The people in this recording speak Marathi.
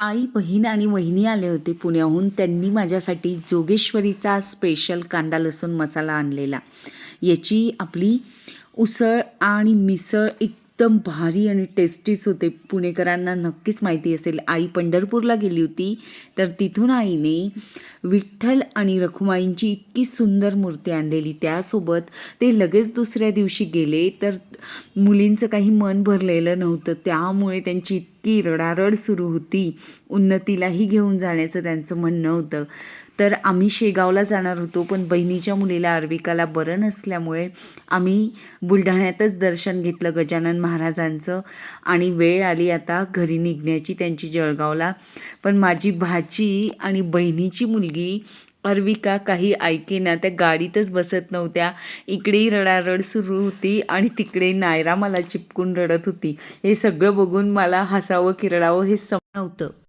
आई बहीण आणि वहिनी आले होते पुण्याहून. त्यांनी माझ्यासाठी जोगेश्वरीचा स्पेशल कांदा लसूण मसाला आणलेला. याची आपली उसळ आणि मिसळ एकदम भारी आणि टेस्टीच होते. पुणेकरांना नक्कीच माहिती असेल. आई पंढरपूरला गेली होती. तर तिथून आईने विठ्ठल आणि रखुमाईंची इतकी सुंदर मूर्ती आणलेली. त्यासोबत ते लगेच दुसऱ्या दिवशी गेले. तर मुलींचं काही मन भरलेलं नव्हतं. त्यामुळे त्यांची इतकी रडारड सुरू होती. उन्नतीलाही घेऊन जाण्याचं त्यांचं म्हणणं होतं. तर आम्ही शेगावला जाणार होतो पण बहिणीच्या मुलीला अर्विकाला बरं नसल्यामुळे आम्ही बुलढाण्यातच दर्शन घेतलं गजानन महाराजांचं आणि वेळ आली आता घरी निघण्याची त्यांची जळगावला. पण माझी भाची आणि बहिणीची मुलगी अर्विका काही ऐकेना त्या गाडीतच बसत नव्हत्या. इकडेही रडारड सुरू होती आणि तिकडे नायरा मला चिपकून रडत होती. हे सगळं बघून मला हसावं किरडावं हे सम नव्हतं.